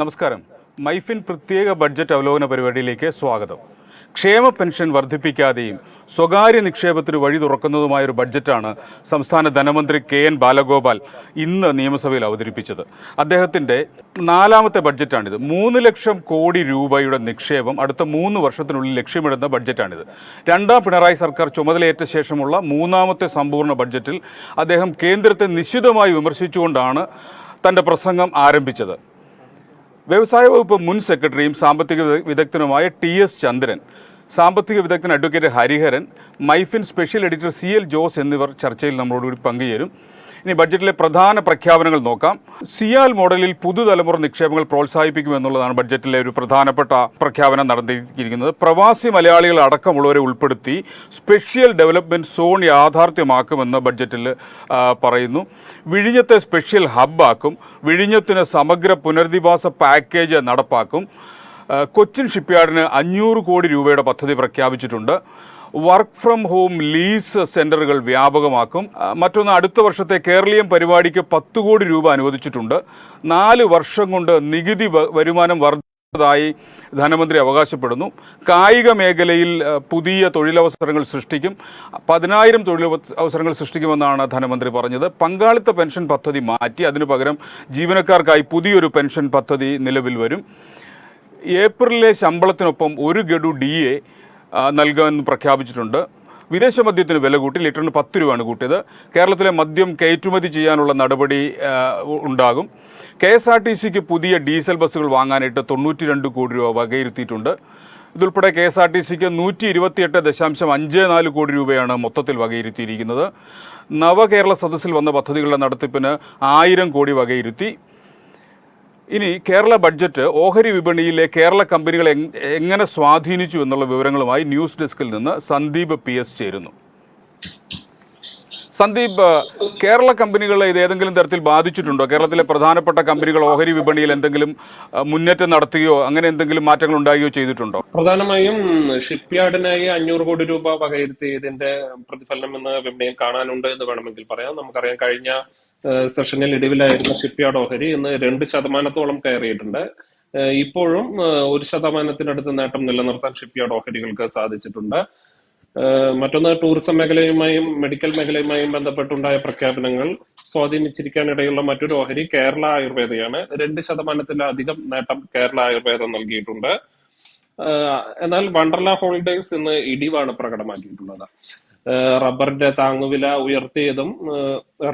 നമസ്കാരം. മൈഫിൻ പ്രത്യേക ബഡ്ജറ്റ് അവലോകന പരിപാടിയിലേക്ക് സ്വാഗതം. ക്ഷേമ പെൻഷൻ വർദ്ധിപ്പിക്കാതെയും സ്വകാര്യ നിക്ഷേപത്തിന് വഴി തുറക്കുന്നതുമായ ഒരു ബഡ്ജറ്റാണ് സംസ്ഥാന ധനമന്ത്രി കെ എൻ ബാലഗോപാൽ ഇന്ന് നിയമസഭയിൽ അവതരിപ്പിച്ചത്. അദ്ദേഹത്തിന്റെ നാലാമത്തെ ബഡ്ജറ്റാണിത്. മൂന്ന് ലക്ഷം കോടി രൂപയുടെ നിക്ഷേപം അടുത്ത മൂന്ന് വർഷത്തിനുള്ളിൽ ലക്ഷ്യമിടുന്ന ബഡ്ജറ്റാണിത്. രണ്ടാം പിണറായി സർക്കാർ ചുമതലയേറ്റ ശേഷമുള്ള മൂന്നാമത്തെ സമ്പൂർണ ബഡ്ജറ്റിൽ അദ്ദേഹം കേന്ദ്രത്തെ നിശ്ചിതമായി വിമർശിച്ചുകൊണ്ടാണ് തന്റെ പ്രസംഗം ആരംഭിച്ചത്. വ്യവസായ വകുപ്പ് മുൻ സെക്രട്ടറിയും സാമ്പത്തിക വിദഗ്ധനുമായ ടി എസ് ചന്ദ്രൻ സാമ്പത്തിക വിദഗ്ധൻ advocate Hariharan Myfin special editor C L Jose എന്നിവർ ചർച്ചയിൽ നമ്മളോടുകൂടി പങ്കുചേരും. ഇനി ബഡ്ജറ്റിലെ പ്രധാന പ്രഖ്യാപനങ്ങൾ നോക്കാം. സിയാൽ മോഡലിൽ പുതുതലമുറ നിക്ഷേപങ്ങൾ പ്രോത്സാഹിപ്പിക്കുമെന്നുള്ളതാണ് ബഡ്ജറ്റിലെ ഒരു പ്രധാനപ്പെട്ട പ്രഖ്യാപനം നടത്തിയിരിക്കുന്നത്. പ്രവാസി മലയാളികൾ അടക്കമുള്ളവരെ ഉൾപ്പെടുത്തി സ്പെഷ്യൽ ഡെവലപ്മെന്റ് സോൺ യാഥാർത്ഥ്യമാക്കുമെന്ന് ബഡ്ജറ്റിൽ പറയുന്നു. വിഴിഞ്ഞത്തെ സ്പെഷ്യൽ ഹബ്ബാക്കും വിഴിഞ്ഞത്തിന് സമഗ്ര പുനരധിവാസ പാക്കേജ് നടപ്പാക്കും. കൊച്ചിൻ ഷിപ്പ്യാർഡിന് അഞ്ഞൂറ് കോടി രൂപയുടെ പദ്ധതി പ്രഖ്യാപിച്ചിട്ടുണ്ട്. വർക്ക് ഫ്രം ഹോം ലീസ് സെന്ററുകൾ വ്യാപകമാക്കും. മറ്റൊന്ന് അടുത്ത വർഷത്തെ കേരളീയം പരിപാടിക്ക് പത്ത് കോടി രൂപ അനുവദിച്ചിട്ടുണ്ട്. നാല് വർഷം കൊണ്ട് നികുതി വരുമാനം വർദ്ധിച്ചതായി ധനമന്ത്രി അവകാശപ്പെടുന്നു. കായിക മേഖലയിൽ പുതിയ തൊഴിലവസരങ്ങൾ സൃഷ്ടിക്കും. പതിനായിരം തൊഴിലവസരങ്ങൾ സൃഷ്ടിക്കുമെന്നാണ് ധനമന്ത്രി പറഞ്ഞത്. പങ്കാളിത്ത പെൻഷൻ പദ്ധതി മാറ്റി അതിനു പകരം ജീവനക്കാർക്കായി പുതിയൊരു പെൻഷൻ പദ്ധതി നിലവിൽ വരും. ഏപ്രിലിലെ ശമ്പളത്തിനൊപ്പം ഒരു ഗഡു ഡി എ നൽകാമെന്ന് പ്രഖ്യാപിച്ചിട്ടുണ്ട്. വിദേശ മദ്യത്തിന് വില കൂട്ടി ലിറ്ററിന് പത്ത് രൂപയാണ് കൂട്ടിയത്. കേരളത്തിലെ മദ്യം കയറ്റുമതി ചെയ്യാനുള്ള നടപടി ഉണ്ടാകും. കെ എസ് ആർ ടി സിക്ക് പുതിയ ഡീസൽ ബസ്സുകൾ വാങ്ങാനായിട്ട് തൊണ്ണൂറ്റി രണ്ട് കോടി രൂപ വകയിരുത്തിയിട്ടുണ്ട്. ഇതുൾപ്പെടെ കെ എസ് ആർ ടി സിക്ക് നൂറ്റി ഇരുപത്തിയെട്ട് ദശാംശം അഞ്ച് നാല് കോടി രൂപയാണ് മൊത്തത്തിൽ വകയിരുത്തിയിരിക്കുന്നത്. നവകേരള സദസ്സിൽ വന്ന പദ്ധതികളുടെ നടത്തിപ്പിന് ആയിരം കോടി വകയിരുത്തി. ഇനി കേരള ബഡ്ജറ്റ് ഓഹരി വിപണിയിലെ കേരള കമ്പനികളെ എങ്ങനെ സ്വാധീനിച്ചു എന്നുള്ള വിവരങ്ങളുമായി ന്യൂസ് ഡെസ്കിൽ നിന്ന് സന്ദീപ് പി ചേരുന്നു. സന്ദീപ് കേരള കമ്പനികളെ ഇത് ഏതെങ്കിലും തരത്തിൽ ബാധിച്ചിട്ടുണ്ടോ? കേരളത്തിലെ പ്രധാനപ്പെട്ട കമ്പനികൾ ഓഹരി വിപണിയിൽ എന്തെങ്കിലും മുന്നേറ്റം നടത്തുകയോ അങ്ങനെ എന്തെങ്കിലും മാറ്റങ്ങൾ ഉണ്ടാകുകയോ ചെയ്തിട്ടുണ്ടോ? പ്രധാനമായും ഷിപ്പ്യാർഡിനായി അഞ്ഞൂറ് കോടി രൂപ വകയിരുത്തിയതിന്റെ പ്രതിഫലനം എന്ന വിപണിയിൽ കാണാനുണ്ട് എന്ന് വേണമെങ്കിൽ പറയാം. നമുക്കറിയാം കഴിഞ്ഞ സെഷനിൽ ഇടിവിലായിരുന്ന ഷിപ്പ്യാർഡ് ഓഹരി ഇന്ന് രണ്ട് ശതമാനത്തോളം കയറിയിട്ടുണ്ട്. ഇപ്പോഴും ഒരു ശതമാനത്തിനടുത്ത് നേട്ടം നിലനിർത്താൻ ഷിപ്പ്യാർഡ് ഓഹരികൾക്ക് സാധിച്ചിട്ടുണ്ട്. മറ്റൊന്ന് ടൂറിസം മേഖലയുമായും മെഡിക്കൽ മേഖലയുമായും ബന്ധപ്പെട്ടുണ്ടായ പ്രഖ്യാപനങ്ങൾ സ്വാധീനിച്ചിരിക്കാനിടയുള്ള മറ്റൊരു ഓഹരി കേരള ആയുർവേദയാണ്. രണ്ട് ശതമാനത്തിലധികം നേട്ടം കേരള ആയുർവേദം നൽകിയിട്ടുണ്ട്. എന്നാൽ വണ്ടർല ഹോളിഡേയ്സ് ഇന്ന് ഇടിവാണ് പ്രകടമാക്കിയിട്ടുള്ളത്. റബ്ബറിന്റെ താങ്ങുവില ഉയർത്തിയതും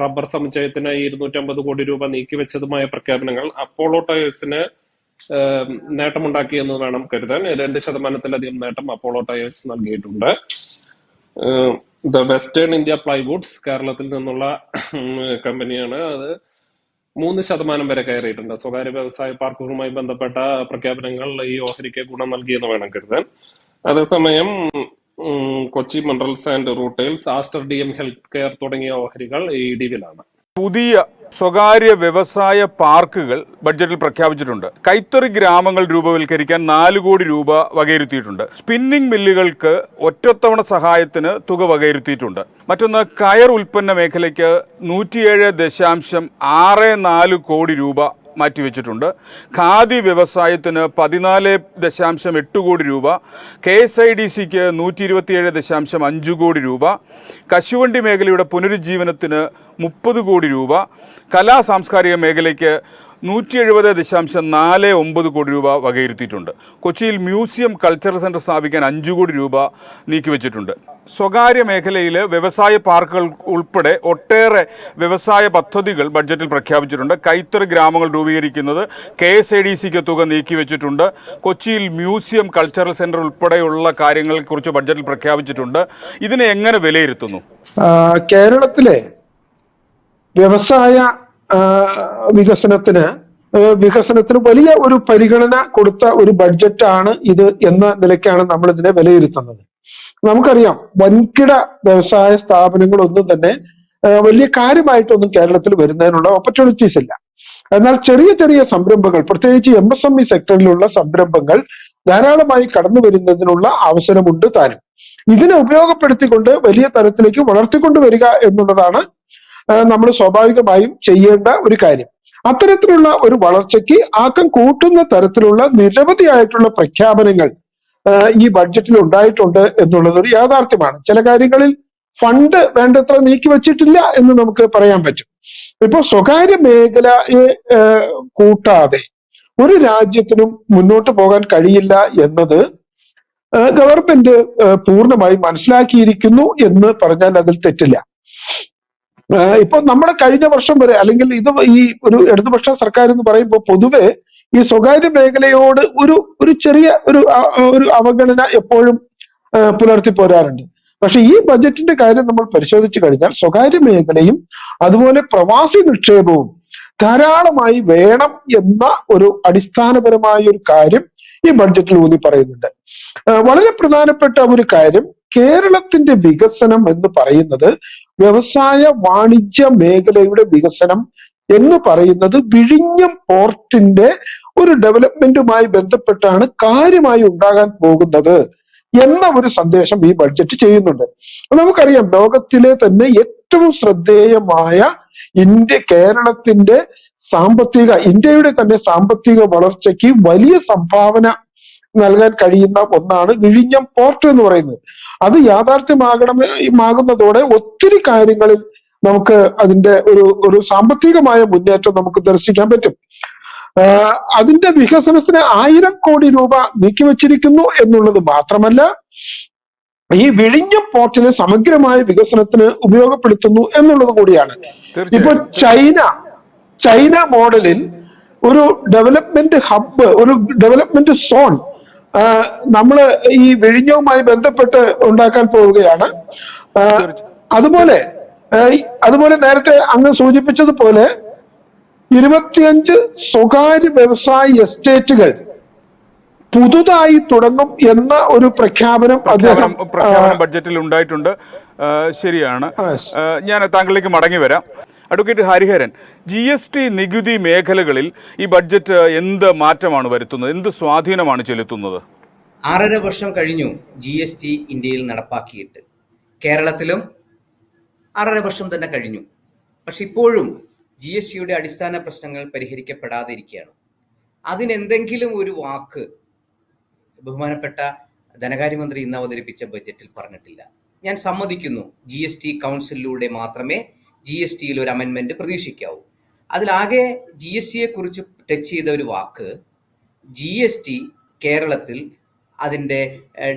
റബ്ബർ സമുച്ചയത്തിന് ഇരുന്നൂറ്റമ്പത് കോടി രൂപ നീക്കിവെച്ചതുമായ പ്രഖ്യാപനങ്ങൾ അപ്പോളോ ടയേഴ്സിന് നേട്ടമുണ്ടാക്കിയെന്ന് വേണം കരുതാൻ. രണ്ട് ശതമാനത്തിലധികം നേട്ടം അപ്പോളോ ടയേഴ്സ് നൽകിയിട്ടുണ്ട്. ദ വെസ്റ്റേൺ ഇന്ത്യ പ്ലൈവുഡ്സ് കേരളത്തിൽ നിന്നുള്ള കമ്പനിയാണ്. അത് മൂന്ന് ശതമാനം വരെ കയറിയിട്ടുണ്ട്. സ്വകാര്യ വ്യവസായ പാർക്കുകളുമായി ബന്ധപ്പെട്ട പ്രഖ്യാപനങ്ങൾ ഈ ഓഹരിക്ക് ഗുണം നൽകിയെന്ന് വേണം കരുതാൻ. അതേസമയം Kochi minerals and rutiles Aster D M health care തുടങ്ങിയ ഓഹരികൾ ഈ ഇടിവിലാണ്. പുതിയ സ്വകാര്യ വ്യവസായ പാർക്കുകൾ ബഡ്ജറ്റിൽ പ്രഖ്യാപിച്ചിട്ടുണ്ട്. കൈത്തറി ഗ്രാമങ്ങൾ രൂപവൽക്കരിക്കാൻ നാല് കോടി രൂപ വകയിരുത്തിയിട്ടുണ്ട്. സ്പിന്നിംഗ് മില്ലുകൾക്ക് ഒറ്റത്തവണ സഹായത്തിന് തുക വകയിരുത്തിയിട്ടുണ്ട്. മറ്റൊന്ന് കയർ ഉൽപ്പന്ന മേഖലയ്ക്ക് നൂറ്റിയേഴ് ദശാംശം ആറ് നാല് കോടി രൂപ മാറ്റിവെച്ചിട്ടുണ്ട്. ഖാദി വ്യവസായത്തിന് പതിനാല് ദശാംശം എട്ട് കോടി രൂപ കെ എസ് ഐ ഡി സിക്ക് നൂറ്റി ഇരുപത്തിയേഴ് ദശാംശം അഞ്ച് കോടി രൂപ കശുവണ്ടി മേഖലയുടെ പുനരുജ്ജീവനത്തിന് മുപ്പത് കോടി രൂപ കലാ സാംസ്കാരിക മേഖലയ്ക്ക് നൂറ്റി എഴുപത് ദശാംശം നാല് ഒമ്പത് കോടി രൂപ വകയിരുത്തിയിട്ടുണ്ട്. കൊച്ചിയിൽ മ്യൂസിയം കൾച്ചറൽ സെന്റർ സ്ഥാപിക്കാൻ അഞ്ച് കോടി രൂപ നീക്കിവെച്ചിട്ടുണ്ട്. സ്വകാര്യ മേഖലയിൽ വ്യവസായ പാർക്കുകൾ ഉൾപ്പെടെ ഒട്ടേറെ വ്യവസായ പദ്ധതികൾ ബഡ്ജറ്റിൽ പ്രഖ്യാപിച്ചിട്ടുണ്ട്. കൈത്തറി ഗ്രാമങ്ങൾ രൂപീകരിക്കുന്നത് കെ എസ് എ ഡി സിക്ക് തുക നീക്കിവെച്ചിട്ടുണ്ട്. കൊച്ചിയിൽ മ്യൂസിയം കൾച്ചറൽ സെന്റർ ഉൾപ്പെടെയുള്ള കാര്യങ്ങളെക്കുറിച്ച് ബഡ്ജറ്റിൽ പ്രഖ്യാപിച്ചിട്ടുണ്ട്. ഇതിനെ എങ്ങനെ വിലയിരുത്തുന്നു? കേരളത്തിലെ വ്യവസായ വികസനത്തിന് വികസനത്തിന് വലിയ ഒരു പരിഗണന കൊടുത്ത ഒരു ബഡ്ജറ്റാണ് ഇത് എന്ന നിലയ്ക്കാണ് നമ്മൾ ഇതിനെ വിലയിരുത്തുന്നത്. നമുക്കറിയാം വൻകിട വ്യവസായ സ്ഥാപനങ്ങളൊന്നും തന്നെ വലിയ കാര്യമായിട്ടൊന്നും കേരളത്തിൽ വരുന്നതിനുള്ള ഓപ്പർച്യൂണിറ്റീസ് ഇല്ല. എന്നാൽ ചെറിയ ചെറിയ സംരംഭങ്ങൾ പ്രത്യേകിച്ച് എം എസ് എം ഇ സെക്ടറിലുള്ള സംരംഭങ്ങൾ ധാരാളമായി കടന്നു വരുന്നതിനുള്ള അവസരമുണ്ട് താനും. ഇതിനെ ഉപയോഗപ്പെടുത്തിക്കൊണ്ട് വലിയ തരത്തിലേക്ക് വളർത്തിക്കൊണ്ടു വരിക എന്നുള്ളതാണ് നമ്മൾ സ്വാഭാവികമായും ചെയ്യേണ്ട ഒരു കാര്യം. അത്തരത്തിലുള്ള ഒരു വളർച്ചയ്ക്ക് ആക്കം കൂട്ടുന്ന തരത്തിലുള്ള നിരവധിയായിട്ടുള്ള പ്രഖ്യാപനങ്ങൾ ഈ ബഡ്ജറ്റിൽ ഉണ്ടായിട്ടുണ്ട് എന്നുള്ളത് ഒരു യാഥാർത്ഥ്യമാണ്. ചില കാര്യങ്ങളിൽ ഫണ്ട് വേണ്ടത്ര നീക്കി വച്ചിട്ടില്ല എന്ന് നമുക്ക് പറയാൻ പറ്റും. ഇപ്പോൾ സ്വകാര്യ മേഖലയെ കൂട്ടാതെ ഒരു രാജ്യത്തിനും മുന്നോട്ട് പോകാൻ കഴിയില്ല എന്നത് ഗവൺമെന്റ് പൂർണമായി മനസ്സിലാക്കിയിരിക്കുന്നു എന്ന് പറഞ്ഞാൽ അതിൽ തെറ്റില്ല. ഇപ്പൊ നമ്മുടെ കഴിഞ്ഞ വർഷം വരെ അല്ലെങ്കിൽ ഇത് ഈ ഒരു ഇടതുപക്ഷ സർക്കാർ എന്ന് പറയുമ്പോൾ പൊതുവെ ഈ സ്വകാര്യ മേഖലയോട് ഒരു ഒരു ചെറിയ ഒരു ഒരു അവഗണന എപ്പോഴും പുലർത്തി പോരാറുണ്ട്. പക്ഷെ ഈ ബജറ്റിന്റെ കാര്യം നമ്മൾ പരിശോധിച്ചു കഴിഞ്ഞാൽ സ്വകാര്യ മേഖലയും അതുപോലെ പ്രവാസി നിക്ഷേപവും ധാരാളമായി വേണം എന്ന ഒരു അടിസ്ഥാനപരമായ ഒരു കാര്യം ഈ ബഡ്ജറ്റിൽ ഊന്നി പറയുന്നുണ്ട് വളരെ പ്രധാനപ്പെട്ട ഒരു കാര്യം കേരളത്തിന്റെ വികസനം എന്ന് പറയുന്നത് വ്യവസായ വാണിജ്യ മേഖലയുടെ വികസനം എന്ന് പറയുന്നത് വിഴിഞ്ഞം പോർട്ടിന്റെ ഒരു ഡെവലപ്മെന്റുമായി ബന്ധപ്പെട്ടാണ് കാര്യമായി ഉണ്ടാകാൻ പോകുന്നത് എന്ന ഒരു സന്ദേശം ഈ ബഡ്ജറ്റ് ചെയ്യുന്നുണ്ട്. നമുക്കറിയാം ലോകത്തിലെ തന്നെ ഏറ്റവും ശ്രദ്ധേയമായ ഇന്ത്യ കേരളത്തിന്റെ സാമ്പത്തിക ഇന്ത്യയുടെ തന്നെ സാമ്പത്തിക വളർച്ചയ്ക്ക് വലിയ സംഭാവന നൽകാൻ കഴിയുന്ന ഒന്നാണ് വിഴിഞ്ഞം പോർട്ട് എന്ന് പറയുന്നത്. അത് യാഥാർത്ഥ്യമാകണമാകുന്നതോടെ ഒത്തിരി കാര്യങ്ങളിൽ നമുക്ക് അതിന്റെ ഒരു ഒരു സാമ്പത്തികമായ മുന്നേറ്റം നമുക്ക് ദർശിക്കാൻ പറ്റും. അതിന്റെ വികസനത്തിന് ആയിരം കോടി രൂപ നീക്കിവച്ചിരിക്കുന്നു എന്നുള്ളത് മാത്രമല്ല ഈ വിഴിഞ്ഞ പോർട്ടിനെ സമഗ്രമായ വികസനത്തിന് ഉപയോഗപ്പെടുത്തുന്നു എന്നുള്ളത് കൂടിയാണ്. ഇപ്പൊ ചൈന ചൈന മോഡലിൽ ഒരു ഡെവലപ്മെന്റ് ഹബ്ബ് ഒരു ഡെവലപ്മെന്റ് സോൺ നമ്മൾ ഈ വിഴിഞ്ഞവുമായി ബന്ധപ്പെട്ട് ഉണ്ടാക്കാൻ പോവുകയാണ്. അതുപോലെ അതുപോലെ നേരത്തെ അങ്ങ് സൂചിപ്പിച്ചതുപോലെ ഇരുപത്തിയഞ്ച് സ്വകാര്യ വ്യവസായ എസ്റ്റേറ്റുകൾ പുതുതായി തുടങ്ങും എന്ന ഒരു പ്രഖ്യാപനം അദ്ദേഹം പ്രഖ്യാപനം ബഡ്ജറ്റിൽ ഉണ്ടായിട്ടുണ്ട്. ശരിയാണ്. ഞാൻ താങ്കളിലേക്ക് മടങ്ങി വരാം. Advocate Hariharan G S T നികുതി മേഖലകളിൽ ഈ ബഡ്ജറ്റ് എന്ത് മാറ്റമാണ് വരുത്തുന്നത്? എന്ത് സ്വാധീനമാണ് ചെലുത്തുന്നത്? ആറര വർഷം കഴിഞ്ഞു ജി എസ് ടി ഇന്ത്യയിൽ നടപ്പാക്കിയിട്ട്. കേരളത്തിലും ആറര വർഷം തന്നെ കഴിഞ്ഞു. പക്ഷെ ഇപ്പോഴും ജി എസ് ടിയുടെ അടിസ്ഥാന പ്രശ്നങ്ങൾ പരിഹരിക്കപ്പെടാതെ ഇരിക്കുകയാണ് അതിനെന്തെങ്കിലും ഒരു വാക്ക് ബഹുമാനപ്പെട്ട ധനകാര്യമന്ത്രി ഇന്ന് അവതരിപ്പിച്ച ബജറ്റിൽ പറഞ്ഞിട്ടില്ല. ഞാൻ സമ്മതിക്കുന്നു ജി എസ് ടി കൗൺസിലിലൂടെ മാത്രമേ ജി എസ് ടിയിൽ ഒരു അമെൻമെന്റ് പ്രതീക്ഷിക്കാവൂ. അതിലാകെ ജി എസ് ടിയെ കുറിച്ച് ടച്ച് ചെയ്ത ഒരു വാക്ക് ജി എസ് ടി കേരളത്തിൽ അതിന്റെ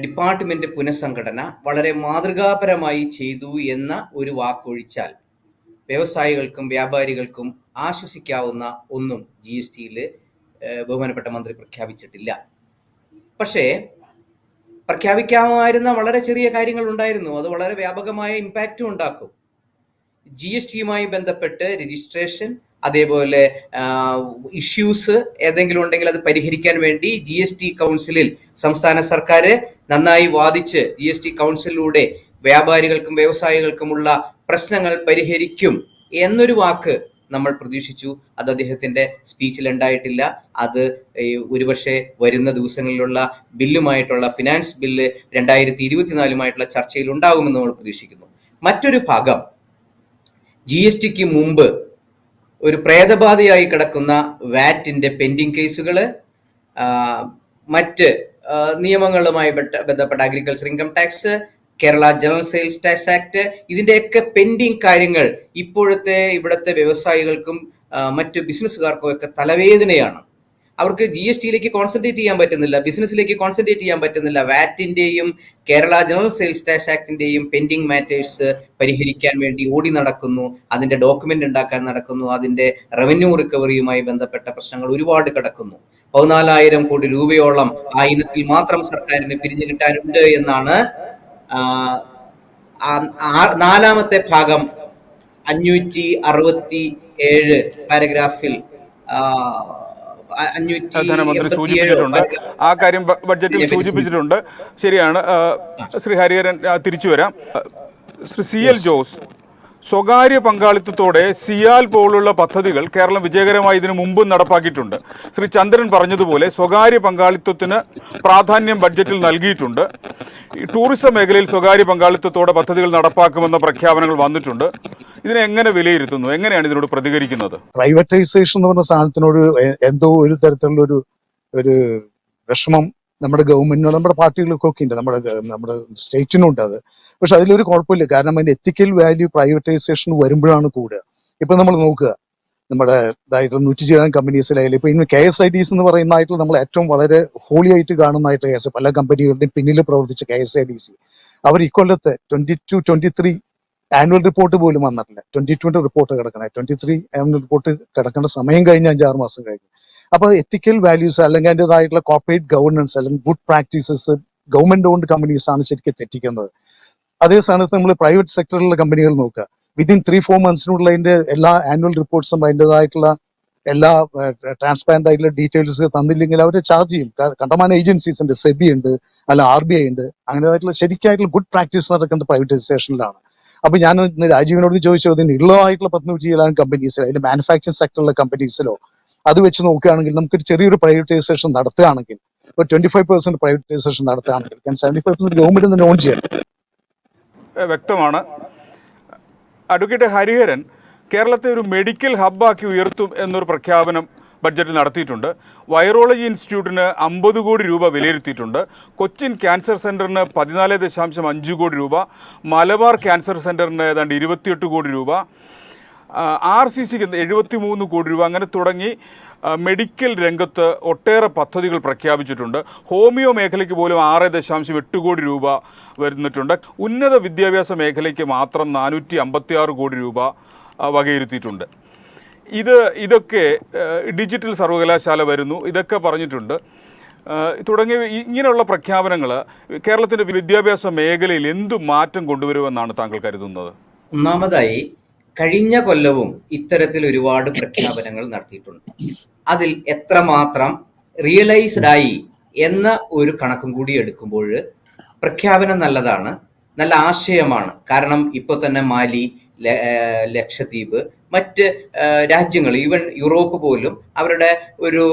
ഡിപ്പാർട്ട്മെന്റ് പുനഃസംഘടന വളരെ മാതൃകാപരമായി ചെയ്തു എന്ന ഒരു വാക്കൊഴിച്ചാൽ വ്യവസായികൾക്കും വ്യാപാരികൾക്കും ആശ്വസിക്കാവുന്ന ഒന്നും ജി എസ് ടിയിൽ ബഹുമാനപ്പെട്ട മന്ത്രി പ്രഖ്യാപിച്ചിട്ടില്ല. പക്ഷേ പ്രഖ്യാപിക്കാമായിരുന്ന വളരെ ചെറിയ കാര്യങ്ങൾ ഉണ്ടായിരുന്നു അത് വളരെ വ്യാപകമായ ഇമ്പാക്റ്റും ഉണ്ടാക്കും. ജി എസ് ടിയുമായി ബന്ധപ്പെട്ട് രജിസ്ട്രേഷൻ അതേപോലെ ഇഷ്യൂസ് ഏതെങ്കിലും ഉണ്ടെങ്കിൽ അത് പരിഹരിക്കാൻ വേണ്ടി ജി എസ് ടി കൗൺസിലിൽ സംസ്ഥാന സർക്കാർ നന്നായി വാദിച്ച് ജി എസ് ടി കൗൺസിലിലൂടെ വ്യാപാരികൾക്കും വ്യവസായികൾക്കുമുള്ള പ്രശ്നങ്ങൾ പരിഹരിക്കും എന്നൊരു വാക്ക് നമ്മൾ പ്രതീക്ഷിച്ചു. അത് അദ്ദേഹത്തിന്റെ സ്പീച്ചിൽ ഉണ്ടായിട്ടില്ല അത് ഒരുപക്ഷെ വരുന്ന ദിവസങ്ങളിലുള്ള ബില്ലുമായിട്ടുള്ള ഫിനാൻസ് ബില്ല് രണ്ടായിരത്തി ഇരുപത്തിനാലുമായിട്ടുള്ള ചർച്ചയിൽ ഉണ്ടാകുമെന്ന് നമ്മൾ പ്രതീക്ഷിക്കുന്നു. മറ്റൊരു ഭാഗം ജി എസ് ടിക്ക് മുമ്പ് ഒരു പ്രേതബാധയായി കിടക്കുന്ന വാറ്റിന്റെ പെൻഡിങ് കേസുകൾ മറ്റ് നിയമങ്ങളുമായി ബന്ധപ്പെട്ട agriculture income tax Kerala general sales tax act ഇതിന്റെയൊക്കെ പെൻഡിങ് കാര്യങ്ങൾ ഇപ്പോഴത്തെ ഇവിടുത്തെ വ്യവസായികൾക്കും മറ്റു ബിസിനസ്സുകാർക്കും ഒക്കെ തലവേദനയാണ്. അവർക്ക് ജി എസ് ടിയിലേക്ക് കോൺസെൻട്രേറ്റ് ചെയ്യാൻ പറ്റുന്നില്ല ബിസിനസ്സിലേക്ക് കോൺസെൻട്രേറ്റ് ചെയ്യാൻ പറ്റുന്നില്ല. വാറ്റിന്റെയും കേരള ജനറൽ സെയിൽസ് ടാക്സ് ആക്ടിന്റെയും പെൻഡിങ് മാറ്റേഴ്സ് പരിഹരിക്കാൻ വേണ്ടി ഓടി നടക്കുന്നു. അതിന്റെ ഡോക്യുമെന്റ് ഉണ്ടാക്കാൻ നടക്കുന്നു. അതിന്റെ റവന്യൂ റിക്കവറിയുമായി ബന്ധപ്പെട്ട പ്രശ്നങ്ങൾ ഒരുപാട് കിടക്കുന്നു. പതിനാലായിരം കോടി രൂപയോളം ആ ഇനത്തിൽ മാത്രം സർക്കാരിന് പിരിഞ്ഞു കിട്ടാനുണ്ട് എന്നാണ് നാലാമത്തെ ഭാഗം അഞ്ഞൂറ്റി അറുപത്തി ഏഴ് പാരഗ്രാഫിൽ ധനമന്ത്രി സൂചിപ്പിച്ചിട്ടുണ്ട്. ആ കാര്യം ബഡ്ജറ്റിൽ സൂചിപ്പിച്ചിട്ടുണ്ട്. ശരിയാണ്. ശ്രീ ഹരിഹരൻ തിരിച്ചു വരാം. ശ്രീ സി എൽ ജോസ് സ്വകാര്യ പങ്കാളിത്തത്തോടെ സിയാൽ പോലുള്ള പദ്ധതികൾ കേരളം വിജയകരമായി ഇതിനു മുമ്പും നടപ്പാക്കിയിട്ടുണ്ട്. ശ്രീ ചന്ദ്രൻ പറഞ്ഞതുപോലെ സ്വകാര്യ പങ്കാളിത്തത്തിന് പ്രാധാന്യം ബഡ്ജറ്റിൽ നൽകിയിട്ടുണ്ട്. ടൂറിസം മേഖലയിൽ സ്വകാര്യ പങ്കാളിത്തത്തോടെ പദ്ധതികൾ നടപ്പാക്കുമെന്ന പ്രഖ്യാപനങ്ങൾ വന്നിട്ടുണ്ട്. ഇതിനെ എങ്ങനെ വിലയിരുത്തുന്നു? എങ്ങനെയാണ് ഇതിനോട് പ്രതികരിക്കുന്നത്? പ്രൈവറ്റൈസേഷൻ എന്ന് പറഞ്ഞ സാധനത്തിനോട് എന്തോ ഒരു തരത്തിലുള്ള ഒരു ഒരു വിഷമം നമ്മുടെ ഗവൺമെന്റിനോ നമ്മുടെ പാർട്ടികൾക്കൊക്കെ ഉണ്ട്. നമ്മുടെ നമ്മുടെ സ്റ്റേറ്റിനും ഉണ്ട് അത്. പക്ഷെ അതിലൊരു കുഴപ്പമില്ല. കാരണം അതിന്റെ എത്തിക്കൽ വാല്യൂ പ്രൈവറ്റൈസേഷൻ വരുമ്പോഴാണ് കൂടുക. ഇപ്പൊ നമ്മൾ നോക്കുക. നമ്മുടെ ഇതായിട്ട് നൂറ്റി ചെയ്യാൻ കമ്പനീസിലായാലും ഇപ്പൊ ഇന്ന് കെ എസ് ഐ ഡിസ് എന്ന് പറയുന്നതായിട്ട് നമ്മൾ ഏറ്റവും വളരെ ഹോളി ആയിട്ട് കാണുന്നതായിട്ട് കേസ് പല കമ്പനികളുടെയും പിന്നിൽ പ്രവർത്തിച്ച K S I D C അവർ ഇക്കൊല്ലത്തെ twenty two twenty three annual report പോലും വന്നിട്ടില്ല. ട്വന്റി ട്വന്റി റിപ്പോർട്ട് കിടക്കണേ. ട്വന്റി ത്രീ ആനുവൽ റിപ്പോർട്ട് കിടക്കേണ്ട സമയം കഴിഞ്ഞ് അഞ്ചാറ് മാസം കഴിഞ്ഞു. അപ്പൊ എത്തിക്കൽ വാല്യൂസ് അല്ലെങ്കിൽ അതിന്റെതായിട്ടുള്ള കോർപ്പറേറ്റ് ഗവർണൻസ് അല്ലെങ്കിൽ good practices government owned companies ആണ് ശരിക്കും തെറ്റിക്കുന്നത്. അതേ സ്ഥാനത്ത് നമ്മൾ പ്രൈവറ്റ് സെക്ടറിലുള്ള കമ്പനികൾ നോക്കുക. വിതിൻ ത്രീ ഫോർ മന്ത്സിനുള്ള അതിന്റെ എല്ലാ ആനുവൽ റിപ്പോർട്ട്സും അതിന്റെതായിട്ടുള്ള എല്ലാ ട്രാൻസ്പാരന്റ് ആയിട്ടുള്ള ഡീറ്റെയിൽസ് തന്നില്ലെങ്കിൽ അവരെ ചാർജ് ചെയ്യും. കണ്ടമാന ഏജൻസീസ് ഉണ്ട് സെബി ഉണ്ട് അല്ല ആർ ബി ഐ ഉണ്ട്. അങ്ങനെതായിട്ടുള്ള ശരിക്കായിട്ടുള്ള ഗുഡ് പ്രാക്ടീസ് നടക്കുന്നത് പ്രൈവറ്റൈസേഷനിലാണ് അപ്പൊ ഞാൻ രാജീവിനോട് അതിന് ഇള്ളോ ഉള്ളതായിട്ടുള്ള പത്നൂറ്റി ചില കമ്പനീസിലോ അതിന്റെ മാനുഫാക്ചറിംഗ് സെക്ടറിലെ കമ്പനീസിലോ അത് വെച്ച് നോക്കുകയാണെങ്കിൽ നമുക്കൊരു ചെറിയൊരു പ്രൈവറ്റൈസേഷൻ നടത്തുകയാണെങ്കിൽ ഒരു ട്വന്റി ഫൈവ് പെർസെന്റ് പ്രൈവറ്റൈസേഷൻ നടത്തുകയാണെങ്കിൽ സെവന്റി ഫൈവ് പെർസെന്റ് ഗവൺമെന്റ് തന്നെ ഓൺ ചെയ്യണം വ്യക്തമാണ്. അഡ്വക്കേറ്റ് ഹരിഹരൻ കേരളത്തെ ഒരു മെഡിക്കൽ ഹബ്ബാക്കി ഉയർത്തും എന്നൊരു പ്രഖ്യാപനം ബഡ്ജറ്റിൽ നടത്തിയിട്ടുണ്ട്. വൈറോളജി ഇൻസ്റ്റിറ്റ്യൂട്ടിന് അമ്പത് കോടി രൂപ വിലയിരുത്തിയിട്ടുണ്ട്. കൊച്ചിൻ ക്യാൻസർ സെന്ററിന് പതിനാല് ദശാംശം അഞ്ച് കോടി രൂപ. മലബാർ ക്യാൻസർ സെന്ററിന് ഏതാണ്ട് ഇരുപത്തിയെട്ട് കോടി രൂപ. ആർ സി സിക്ക് എഴുപത്തി മൂന്ന് കോടി രൂപ അങ്ങനെ തുടങ്ങി മെഡിക്കൽ രംഗത്ത് ഒട്ടേറെ പദ്ധതികൾ പ്രഖ്യാപിച്ചിട്ടുണ്ട്. ഹോമിയോ മേഖലയ്ക്ക് പോലും ആറ് ദശാംശം എട്ട് കോടി രൂപ വരുന്നിട്ടുണ്ട്. ഉന്നത വിദ്യാഭ്യാസ മേഖലയ്ക്ക് മാത്രം നാനൂറ്റി അമ്പത്തി ആറ് കോടി രൂപ വകയിരുത്തിയിട്ടുണ്ട്. ഇത് ഇതൊക്കെ ഡിജിറ്റൽ സർവകലാശാല വരുന്നു. ഇതൊക്കെ പറഞ്ഞിട്ടുണ്ട്. തുടങ്ങിയ ഇങ്ങനെയുള്ള പ്രഖ്യാപനങ്ങൾ കേരളത്തിന്റെ വിദ്യാഭ്യാസ മേഖലയിൽ എന്തു മാറ്റം കൊണ്ടുവരുമെന്നാണ് താങ്കൾ കരുതുന്നത്? ഒന്നാമതായി കഴിഞ്ഞ കൊല്ലവും ഇത്തരത്തിൽ ഒരുപാട് പ്രഖ്യാപനങ്ങൾ നടത്തിയിട്ടുണ്ട്. അതിൽ എത്രമാത്രം റിയലൈസ്ഡ് ആയി എന്ന ഒരു കണക്കും കൂടി എടുക്കുമ്പോൾ പ്രഖ്യാപനം നല്ലതാണ് നല്ല ആശയമാണ്. കാരണം ഇപ്പോൾ തന്നെ മാലി ലക്ഷദ്വീപ് മറ്റ് രാജ്യങ്ങൾ ഈവൻ യൂറോപ്പ് പോലും അവരുടെ ഒരു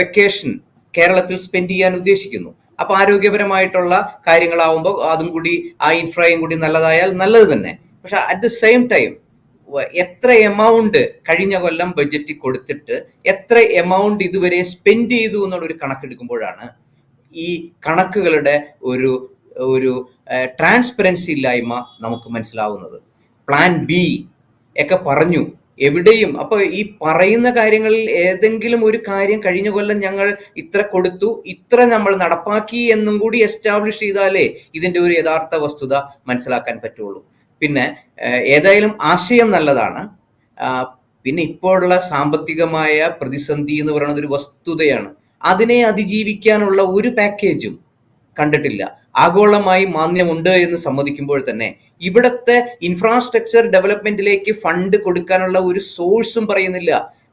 വെക്കേഷൻ കേരളത്തിൽ സ്പെൻഡ് ചെയ്യാൻ ഉദ്ദേശിക്കുന്നു. അപ്പൊ ആരോഗ്യപരമായിട്ടുള്ള കാര്യങ്ങളാവുമ്പോൾ അതും കൂടി ആ ഇൻഫ്രയും കൂടി നല്ലതായാൽ നല്ലത് തന്നെ. പക്ഷെ അറ്റ് ദ സെയിം ടൈം എത്ര എമൗണ്ട് കഴിഞ്ഞ കൊല്ലം ബഡ്ജറ്റിൽ കൊടുത്തിട്ട് എത്ര എമൗണ്ട് ഇതുവരെ സ്പെൻഡ് ചെയ്തു എന്നുള്ള ഒരു കണക്കെടുക്കുമ്പോഴാണ് ഈ കണക്കുകളുടെ ഒരു ഒരു ട്രാൻസ്പെറൻസി ഇല്ലായ്മ നമുക്ക് മനസ്സിലാവുന്നത്. പ്ലാൻ ബി ഒക്കെ പറഞ്ഞു. എവിടെയും അപ്പൊ ഈ പറയുന്ന കാര്യങ്ങളിൽ ഏതെങ്കിലും ഒരു കാര്യം കഴിഞ്ഞ കൊല്ലം ഞങ്ങൾ ഇത്ര കൊടുത്തു ഇത്ര നമ്മൾ നടപ്പാക്കി എന്നും കൂടി എസ്റ്റാബ്ലിഷ് ചെയ്താലേ ഇതിന്റെ ഒരു യഥാർത്ഥ വസ്തുത മനസ്സിലാക്കാൻ പറ്റുള്ളൂ. പിന്നെ ഏതായാലും ആശയം നല്ലതാണ്. പിന്നെ ഇപ്പോഴുള്ള സാമ്പത്തികമായ പ്രതിസന്ധി എന്ന് പറയുന്നത് ഒരു വസ്തുതയാണ്. അതിനെ അതിജീവിക്കാനുള്ള ഒരു പാക്കേജും കണ്ടിട്ടില്ല. ആഗോളമായി മാന്യമുണ്ട് എന്ന് സമ്മതിക്കുമ്പോൾ തന്നെ ഇവിടത്തെ ഇൻഫ്രാസ്ട്രക്ചർ ഡെവലപ്മെന്റിലേക്ക് ഫണ്ട് കൊടുക്കാനുള്ള ഒരു സോഴ്സും പറയുന്നില്ല.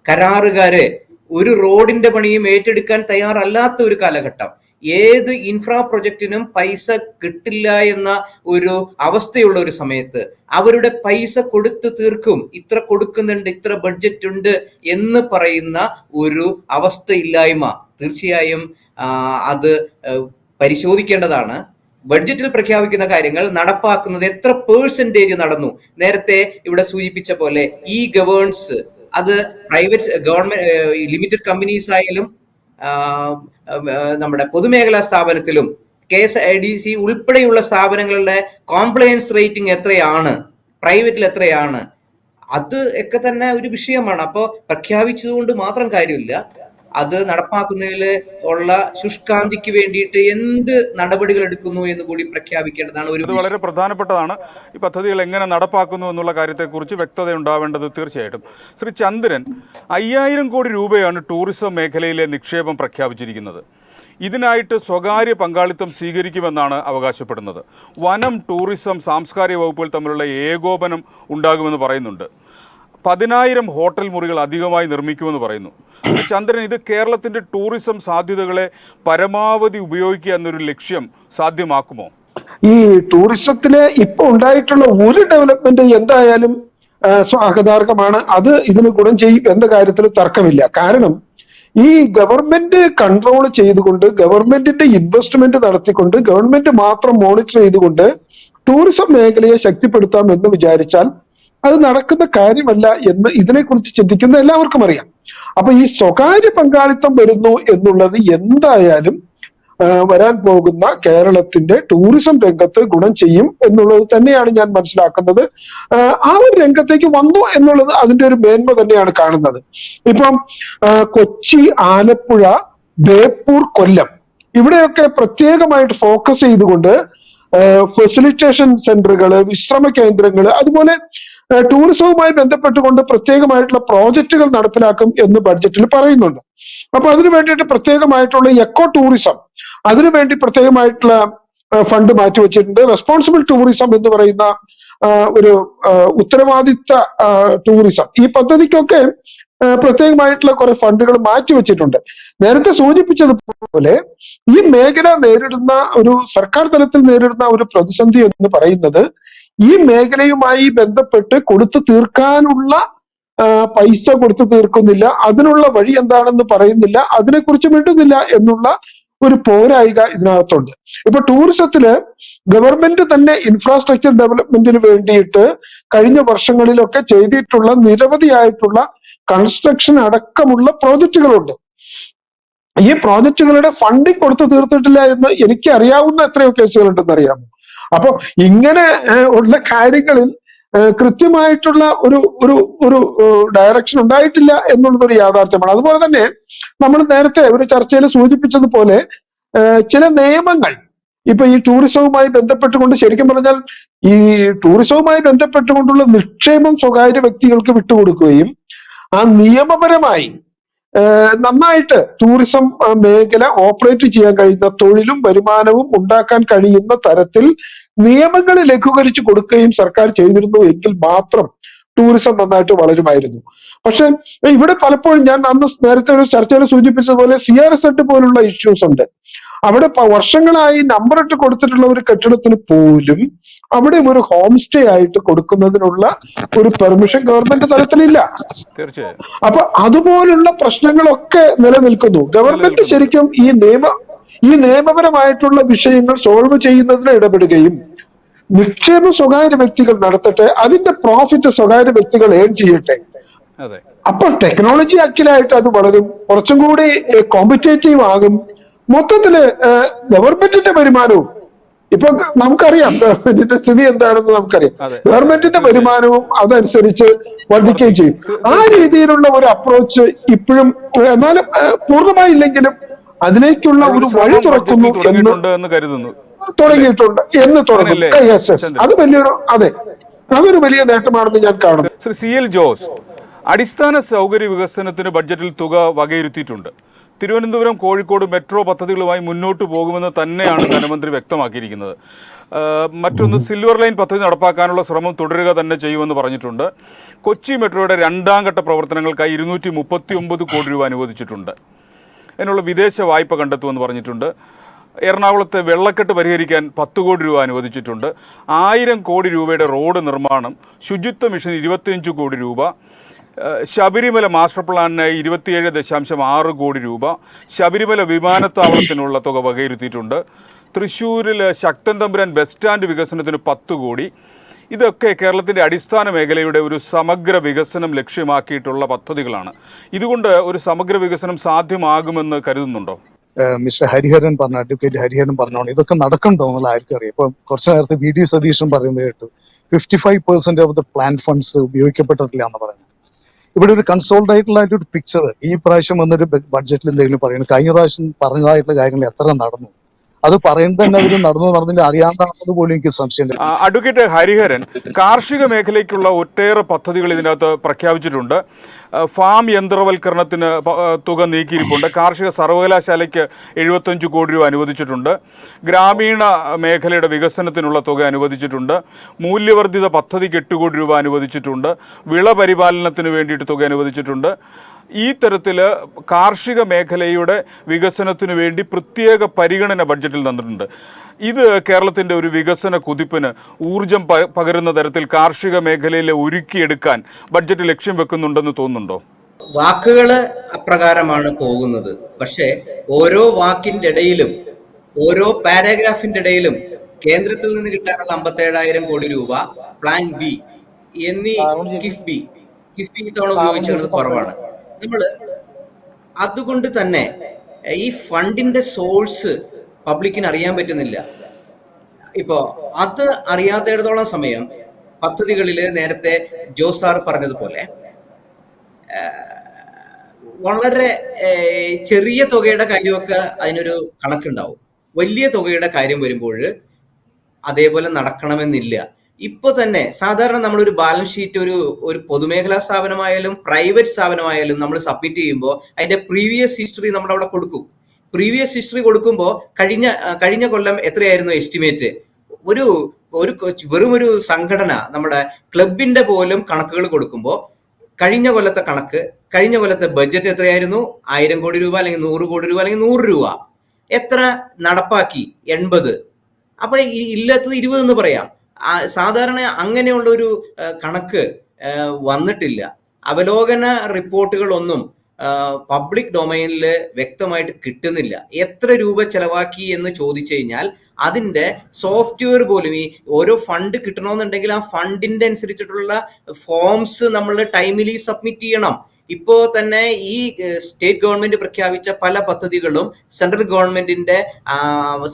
കരാറുകാര് ഒരു റോഡിന്റെ പണിയും ഏറ്റെടുക്കാൻ തയ്യാറല്ലാത്ത ഒരു കാലഘട്ടം. ഏത് ഇൻഫ്രാ പ്രൊജക്റ്റിനും പൈസ കിട്ടില്ല എന്ന ഒരു അവസ്ഥയുള്ള ഒരു സമയത്ത് അവരുടെ പൈസ കൊടുത്തു തീർക്കും. ഇത്ര കൊടുക്കുന്നുണ്ട് ഇത്ര ബഡ്ജറ്റ് ഉണ്ട് എന്ന് പറയുന്ന ഒരു അവസ്ഥയില്ലായ്മ തീർച്ചയായും അത് പരിശോധിക്കേണ്ടതാണ്. ബഡ്ജറ്റിൽ പ്രഖ്യാപിക്കുന്ന കാര്യങ്ങൾ നടപ്പാക്കുന്നത് എത്ര പേഴ്സന്റേജ് നടന്നു? നേരത്തെ ഇവിടെ സൂചിപ്പിച്ച പോലെ ഈ ഗവേൺസ് അത് പ്രൈവറ്റ് ഗവൺമെന്റ് ലിമിറ്റഡ് കമ്പനീസ് ആയാലും നമ്മുടെ പൊതുമേഖലാ സ്ഥാപനത്തിലും K S I D C ഉൾപ്പെടെയുള്ള സ്ഥാപനങ്ങളുടെ കോംപ്ലയൻസ് റേറ്റിംഗ് എത്രയാണ്? പ്രൈവറ്റിൽ എത്രയാണ്? അത് ഒക്കെ തന്നെ ഒരു വിഷയമാണ്. അപ്പോൾ പ്രഖ്യാപിച്ചതുകൊണ്ട് മാത്രം കാര്യമില്ല. അത് നടപ്പാക്കുന്നതിൽ ഉള്ള ശുഷ്കാന്തിക്ക് വേണ്ടിയിട്ട് എന്ത് നടപടികൾ എടുക്കുന്നു എന്ന് കൂടി പ്രഖ്യാപിക്കേണ്ടതാണ് ഒരു വളരെ പ്രധാനപ്പെട്ടതാണ്. ഈ പദ്ധതികൾ എങ്ങനെ നടപ്പാക്കുന്നു എന്നുള്ള കാര്യത്തെക്കുറിച്ച് വ്യക്തത ഉണ്ടാവേണ്ടത് തീർച്ചയായിട്ടും. ശ്രീ ചന്ദ്രൻ അയ്യായിരം കോടി രൂപയാണ് ടൂറിസം മേഖലയിലെ നിക്ഷേപം പ്രഖ്യാപിച്ചിരിക്കുന്നത്. ഇതിനായിട്ട് സ്വകാര്യ പങ്കാളിത്തം സ്വീകരിക്കുമെന്നാണ് അവകാശപ്പെടുന്നത്. വനം ടൂറിസം സാംസ്കാരിക വകുപ്പുകൾ തമ്മിലുള്ള ഏകോപനം ഉണ്ടാകുമെന്ന് പറയുന്നുണ്ട്. പതിനായിരം ഹോട്ടൽ മുറികൾ അധികമായി നിർമ്മിക്കുമെന്ന് പറയുന്നു. ചന്ദ്രൻ ഇത് കേരളത്തിന്റെ ടൂറിസം സാധ്യതകളെ പരമാവധി ഉപയോഗിക്കുക എന്നൊരു ലക്ഷ്യം സാധ്യമാക്കുമോ? ഈ ടൂറിസത്തിലെ ഇപ്പൊ ഉണ്ടായിട്ടുള്ള ഒരു ഡെവലപ്മെന്റ് എന്തായാലും സ്വാഗതാർഹമാണ്. അത് ഇതിന് ഗുണം ചെയ്യും എന്ന കാര്യത്തിൽ തർക്കമില്ല. കാരണം ഈ ഗവൺമെന്റ് കൺട്രോൾ ചെയ്തുകൊണ്ട് ഗവൺമെന്റിന്റെ ഇൻവെസ്റ്റ്മെന്റ് നടത്തിക്കൊണ്ട് ഗവൺമെന്റ് മാത്രം മോണിറ്റർ ചെയ്തുകൊണ്ട് ടൂറിസം മേഖലയെ ശക്തിപ്പെടുത്താം എന്ന് വിചാരിച്ചാൽ അത് നടക്കുന്ന കാര്യമല്ല എന്ന് ഇതിനെക്കുറിച്ച് ചിന്തിക്കുന്ന എല്ലാവർക്കും അറിയാം. അപ്പൊ ഈ സ്വകാര്യ പങ്കാളിത്തം വരുന്നു എന്നുള്ളത് എന്തായാലും വരാൻ പോകുന്ന കേരളത്തിന്റെ ടൂറിസം രംഗത്ത് ഗുണം ചെയ്യും എന്നുള്ളത് തന്നെയാണ് ഞാൻ മനസ്സിലാക്കുന്നത്. ആ, ഒരു രംഗത്തേക്ക് വന്നു എന്നുള്ളത് അതിന്റെ ഒരു മേന്മ തന്നെയാണ് കാണുന്നത്. ഇപ്പം കൊച്ചി ആലപ്പുഴ ബേപ്പൂർ കൊല്ലം ഇവിടെയൊക്കെ പ്രത്യേകമായിട്ട് ഫോക്കസ് ചെയ്തുകൊണ്ട് ഫെസിലിറ്റേഷൻ സെന്ററുകൾ വിശ്രമ കേന്ദ്രങ്ങൾ അതുപോലെ ടൂറിസവുമായി ബന്ധപ്പെട്ടുകൊണ്ട് പ്രത്യേകമായിട്ടുള്ള പ്രോജക്റ്റുകൾ നടപ്പിലാക്കും എന്ന് ബഡ്ജറ്റിൽ പറയുന്നുണ്ട്. അപ്പൊ അതിനു വേണ്ടിയിട്ട് പ്രത്യേകമായിട്ടുള്ള എക്കോ ടൂറിസം അതിനു വേണ്ടി പ്രത്യേകമായിട്ടുള്ള ഫണ്ട് മാറ്റിവെച്ചിട്ടുണ്ട്. റെസ്പോൺസിബിൾ ടൂറിസം എന്ന് പറയുന്ന ഒരു ഉത്തരവാദിത്ത ടൂറിസം ഈ പദ്ധതിക്കൊക്കെ പ്രത്യേകമായിട്ടുള്ള കുറെ ഫണ്ടുകൾ മാറ്റിവെച്ചിട്ടുണ്ട് നേരത്തെ സൂചിപ്പിച്ചതുപോലെ ഈ മേഖല നേരിടുന്ന ഒരു സർക്കാർ തലത്തിൽ നേരിടുന്ന ഒരു പ്രതിസന്ധി എന്ന് പറയുന്നത് ഈ മേഖലയുമായി ബന്ധപ്പെട്ട് കൊടുത്തു തീർക്കാനുള്ള പൈസ കൊടുത്തു തീർക്കുന്നില്ല. അതിനുള്ള വഴി എന്താണെന്ന് പറയുന്നില്ല. അതിനെക്കുറിച്ച് മിണ്ടുന്നില്ല എന്നുള്ള ഒരു പോരായിക ഇതിനകത്തുണ്ട്. ഇപ്പൊ ടൂറിസത്തിൽ ഗവൺമെന്റ് തന്നെ ഇൻഫ്രാസ്ട്രക്ചർ ഡെവലപ്മെന്റിന് വേണ്ടിയിട്ട് കഴിഞ്ഞ വർഷങ്ങളിലൊക്കെ ചെയ്തിട്ടുള്ള നിരവധിയായിട്ടുള്ള കൺസ്ട്രക്ഷൻ അടക്കമുള്ള പ്രോജക്റ്റുകളുണ്ട് ഈ പ്രോജക്റ്റുകളുടെ ഫണ്ടിങ് കൊടുത്തു തീർത്തിട്ടില്ല എന്ന് എനിക്ക് അറിയാവുന്ന എത്രയോ കേസുകളുണ്ടെന്ന് അറിയാമോ അപ്പൊ ഇങ്ങനെ ഉള്ള കാര്യങ്ങളിൽ കൃത്യമായിട്ടുള്ള ഒരു ഒരു ഒരു ഡയറക്ഷൻ ഉണ്ടായിട്ടില്ല എന്നുള്ളത് ഒരു യാഥാർത്ഥ്യമാണ്. അതുപോലെ തന്നെ നമ്മൾ നേരത്തെ ഒരു ചർച്ചയിൽ സൂചിപ്പിച്ചതുപോലെ ചില നിയമങ്ങൾ ഇപ്പൊ ഈ ടൂറിസവുമായി ബന്ധപ്പെട്ടുകൊണ്ട് ശരിക്കും പറഞ്ഞാൽ ഈ ടൂറിസവുമായി ബന്ധപ്പെട്ടുകൊണ്ടുള്ള നിക്ഷേപം സ്വകാര്യ വ്യക്തികൾക്ക് വിട്ടുകൊടുക്കുകയും ആ നിയമപരമായി നന്നായിട്ട് ടൂറിസം മേഖല ഓപ്പറേറ്റ് ചെയ്യാൻ കഴിയുന്ന തൊഴിലും വരുമാനവും ഉണ്ടാക്കാൻ കഴിയുന്ന തരത്തിൽ നിയമങ്ങൾ ലഘൂകരിച്ച് കൊടുക്കുകയും സർക്കാർ ചെയ്തിരുന്നു എങ്കിൽ മാത്രം ടൂറിസം നന്നായിട്ട് വളരുമായിരുന്നു. പക്ഷെ ഇവിടെ പലപ്പോഴും ഞാൻ അന്ന് നേരത്തെ ഒരു ചർച്ചയിൽ സൂചിപ്പിച്ചതുപോലെ സി ആർ എസ് എട്ട് പോലുള്ള ഇഷ്യൂസ് ഉണ്ട്. അവിടെ വർഷങ്ങളായി നമ്പർ ഇട്ട് കൊടുത്തിട്ടുള്ള ഒരു കെട്ടിടത്തിന് പോലും അവിടെ ഒരു ഹോം സ്റ്റേ ആയിട്ട് കൊടുക്കുന്നതിനുള്ള ഒരു പെർമിഷൻ ഗവൺമെന്റ് തലത്തിലില്ല. തീർച്ചയായും. അപ്പൊ അതുപോലുള്ള പ്രശ്നങ്ങളൊക്കെ നിലനിൽക്കുന്നു. ഗവൺമെന്റ് ശരിക്കും ഈ നിയമ ഈ നിയമപരമായിട്ടുള്ള വിഷയങ്ങൾ സോൾവ് ചെയ്യുന്നതിന് ഇടപെടുകയും നിക്ഷേപ സ്വകാര്യ വ്യക്തികൾ നടത്തട്ടെ അതിന്റെ പ്രോഫിറ്റ് സ്വകാര്യ വ്യക്തികൾ ഏൺ ചെയ്യട്ടെ. അപ്പോൾ അപ്പൊ ടെക്നോളജി ആക്ച്വലായിട്ട് അത് വളരും. കുറച്ചും കൂടി കോമ്പറ്റേറ്റീവ് ആകും. മൊത്തത്തിൽ ഗവൺമെന്റിന്റെ വരുമാനവും ഇപ്പൊ നമുക്കറിയാം ഗവൺമെന്റിന്റെ സ്ഥിതി എന്താണെന്ന് നമുക്കറിയാം. ഗവൺമെന്റിന്റെ വരുമാനവും അതനുസരിച്ച് വർദ്ധിക്കുകയും ചെയ്യും. ആ രീതിയിലുള്ള ഒരു അപ്രോച്ച് ഇപ്പോഴും എന്നാലും പൂർണമായില്ലെങ്കിലും അതിലേക്കുള്ള ഒരു വഴി തുറക്കുന്നു എന്ന് കരുതുന്നു. തുടങ്ങിയിട്ടുണ്ട് എന്ന് തുടങ്ങും അങ്ങനെയല്ലേ? Yes, yes. ചന്ദ്രൻ. അത് വലിയൊരു അതെ. അതൊരു വലിയ നേട്ടമാണെന്ന് ഞാൻ കാണുന്നു. ശ്രീ സി എൽ ജോസ് അടിസ്ഥാന സൗകര്യ വികസനത്തിന് ബഡ്ജറ്റിൽ തുക വകയിരുത്തിയിട്ടുണ്ട്. തിരുവനന്തപുരം കോഴിക്കോട് മെട്രോ പദ്ധതികളുമായി മുന്നോട്ട് പോകുമെന്ന് തന്നെയാണ് ധനമന്ത്രി വ്യക്തമാക്കിയിരിക്കുന്നത്. മറ്റൊന്ന് സിൽവർ ലൈൻ പദ്ധതി നടപ്പാക്കാനുള്ള ശ്രമം തുടരുക തന്നെ ചെയ്യുമെന്ന് പറഞ്ഞിട്ടുണ്ട്. കൊച്ചി മെട്രോയുടെ രണ്ടാം ഘട്ട പ്രവർത്തനങ്ങൾക്കായി ഇരുന്നൂറ്റി മുപ്പത്തി ഒമ്പത് കോടി രൂപ അനുവദിച്ചിട്ടുണ്ട്. അതിനുള്ള വിദേശ വായ്പ കണ്ടെത്തുമെന്ന് പറഞ്ഞിട്ടുണ്ട്. എറണാകുളത്തെ വെള്ളക്കെട്ട് പരിഹരിക്കാൻ പത്ത് കോടി രൂപ അനുവദിച്ചിട്ടുണ്ട്. ആയിരം കോടി രൂപയുടെ റോഡ് നിർമ്മാണം ശുചിത്വ മിഷൻ ഇരുപത്തിയഞ്ച് കോടി രൂപ ശബരിമല മാസ്റ്റർ പ്ലാനിനായി ഇരുപത്തിയേഴ് ദശാംശം ആറ് കോടി രൂപ ശബരിമല വിമാനത്താവളത്തിനുള്ള തുക വകയിരുത്തിയിട്ടുണ്ട്. തൃശ്ശൂരിൽ ശക്തൻ തമ്പുരാൻ ബസ് സ്റ്റാൻഡ് വികസനത്തിന് പത്ത് കോടി ഇതൊക്കെ കേരളത്തിന്റെ അടിസ്ഥാന മേഖലയുടെ ഒരു സമഗ്ര വികസനം ലക്ഷ്യമാക്കിയിട്ടുള്ള പദ്ധതികളാണ്. ഇതുകൊണ്ട് ഒരു സമഗ്ര വികസനം സാധ്യമാകുമെന്ന് കരുതുന്നുണ്ടോ? മിസ്റ്റർ ഹരിഹരൻ പറഞ്ഞ അഡ്വക്കേറ്റ് ഹരിഹരൻ പറഞ്ഞോണ്ട് ഇതൊക്കെ നടക്കണ്ടോ എന്നുള്ള ആർക്കും അറിയാം. ഇപ്പം കുറച്ച് നേരത്തെ വി ഡി സതീശൻ പറയുന്നത് കേട്ടു fifty five percent of the plan funds ഉപയോഗിക്കപ്പെട്ടിട്ടില്ല എന്ന് പറയുന്നത്. ഇവിടെ ഒരു കൺസോൾഡ് ആയിട്ടുള്ള ഒരു പിക്ചർ ഈ പ്രാവശ്യം വന്നൊരു ബഡ്ജറ്റിൽ എന്തെങ്കിലും പറയുന്നു? കഴിഞ്ഞ പ്രാവശ്യം പറഞ്ഞതായിട്ടുള്ള കാര്യങ്ങൾ എത്ര നടന്നു? അത് പറയുന്നത് തന്നെ അവർ നടന്നു നടന്നില്ല. അറിയാണ്ടാണെന്ന് പോലും എനിക്ക് സംശയമുണ്ട് അഡ്വക്കേറ്റ് ഹരിഹരൻ കാർഷിക മേഖലയ്ക്കുള്ള ഒട്ടേറെ പദ്ധതികൾ ഇതിനകത്ത് പ്രഖ്യാപിച്ചിട്ടുണ്ട്. ഫാം യന്ത്രവൽക്കരണത്തിന് തുക നീക്കിയിരിപ്പുണ്ട്. കാർഷിക സർവകലാശാലയ്ക്ക് എഴുപത്തഞ്ച് കോടി രൂപ അനുവദിച്ചിട്ടുണ്ട്. ഗ്രാമീണ മേഖലയുടെ വികസനത്തിനുള്ള തുക അനുവദിച്ചിട്ടുണ്ട്. മൂല്യവർദ്ധിത പദ്ധതിക്ക് എട്ട് കോടി രൂപ അനുവദിച്ചിട്ടുണ്ട്. വിള പരിപാലനത്തിന് വേണ്ടിയിട്ട് തുക അനുവദിച്ചിട്ടുണ്ട്. ഈ തരത്തിൽ കാർഷിക മേഖലയുടെ വികസനത്തിനു വേണ്ടി പ്രത്യേക പരിഗണന ബഡ്ജറ്റിൽ തന്നിട്ടുണ്ട്. ഇത് കേരളത്തിന്റെ ഒരു വികസന കുതിപ്പിന് ഊർജം പകരുന്ന തരത്തിൽ കാർഷിക മേഖലയിലെ ഒരുക്കിയെടുക്കാൻ ബഡ്ജറ്റ് ലക്ഷ്യം വെക്കുന്നുണ്ടെന്ന് തോന്നുന്നുണ്ടോ? വാക്കുകൾ അപ്രകാരമാണ് പോകുന്നത്. പക്ഷേ ഓരോ വാക്കിന്റെ ഇടയിലും ഓരോ പാരാഗ്രാഫിന്റെ ഇടയിലും കേന്ദ്രത്തിൽ നിന്ന് കിട്ടാനുള്ള അമ്പത്തേഴായിരം കോടി രൂപ പ്ലാൻ ബി എന്നീ കിഫ്ബി കിഫ്ബി ഇത്തവണ ഉപയോഗിച്ചത് കുറവാണ്. നമ്മൾ അതുകൊണ്ട് തന്നെ ഈ ഫണ്ടിന്റെ സോഴ്സ് പബ്ലിക്കിന് അറിയാൻ പറ്റുന്നില്ല. ഇപ്പോ അത് അറിയാത്തിടത്തോളം സമയം പദ്ധതികളിൽ നേരത്തെ ജോസാർ പറഞ്ഞതുപോലെ വളരെ ചെറിയ തുകയുടെ കാര്യമൊക്കെ അതിനൊരു കണക്കുണ്ടാവും. വലിയ തുകയുടെ കാര്യം വരുമ്പോൾ അതേപോലെ നടക്കണമെന്നില്ല. ഇപ്പൊ തന്നെ സാധാരണ നമ്മൾ ഒരു ബാലൻസ് ഷീറ്റ് ഒരു ഒരു പൊതുമേഖലാ സ്ഥാപനമായാലും പ്രൈവറ്റ് സ്ഥാപനമായാലും നമ്മൾ സബ്മിറ്റ് ചെയ്യുമ്പോൾ അതിന്റെ പ്രീവിയസ് ഹിസ്റ്ററി നമ്മൾ അവിടെ കൊടുക്കും. പ്രീവിയസ് ഹിസ്റ്ററി കൊടുക്കുമ്പോൾ കഴിഞ്ഞ കഴിഞ്ഞ കൊല്ലം എത്രയായിരുന്നു എസ്റ്റിമേറ്റ് ഒരു ഒരു വെറും ഒരു സംഘടന നമ്മുടെ ക്ലബിന്റെ പോലും കണക്കുകൾ കൊടുക്കുമ്പോൾ കഴിഞ്ഞ കൊല്ലത്തെ കണക്ക് കഴിഞ്ഞ കൊല്ലത്തെ ബഡ്ജറ്റ് എത്രയായിരുന്നു? ആയിരം കോടി രൂപ അല്ലെങ്കിൽ നൂറ് കോടി രൂപ അല്ലെങ്കിൽ നൂറ് രൂപ. എത്ര നടപ്പാക്കി? എൺപത്. അപ്പൊ ഇല്ലാത്തത് ഇരുപത് എന്ന് പറയാം. സാധാരണ അങ്ങനെയുള്ള ഒരു കണക്ക് വന്നിട്ടില്ല. അവലോകന റിപ്പോർട്ടുകളൊന്നും പബ്ലിക് ഡൊമൈനിൽ വ്യക്തമായിട്ട് കിട്ടുന്നില്ല. എത്ര രൂപ ചെലവാക്കി എന്ന് ചോദിച്ചു കഴിഞ്ഞാൽ അതിന്റെ സോഫ്റ്റ്വെയർ പോലും ഈ ഓരോ ഫണ്ട് കിട്ടണമെന്നുണ്ടെങ്കിൽ ആ ഫണ്ടിന്റെ അനുസരിച്ചിട്ടുള്ള ഫോംസ് നമ്മൾ ടൈമിലി സബ്മിറ്റ് ചെയ്യണം. ഇപ്പോ തന്നെ ഈ സ്റ്റേറ്റ് ഗവൺമെന്റ് പ്രഖ്യാപിച്ച പല പദ്ധതികളും സെൻട്രൽ ഗവൺമെന്റിന്റെ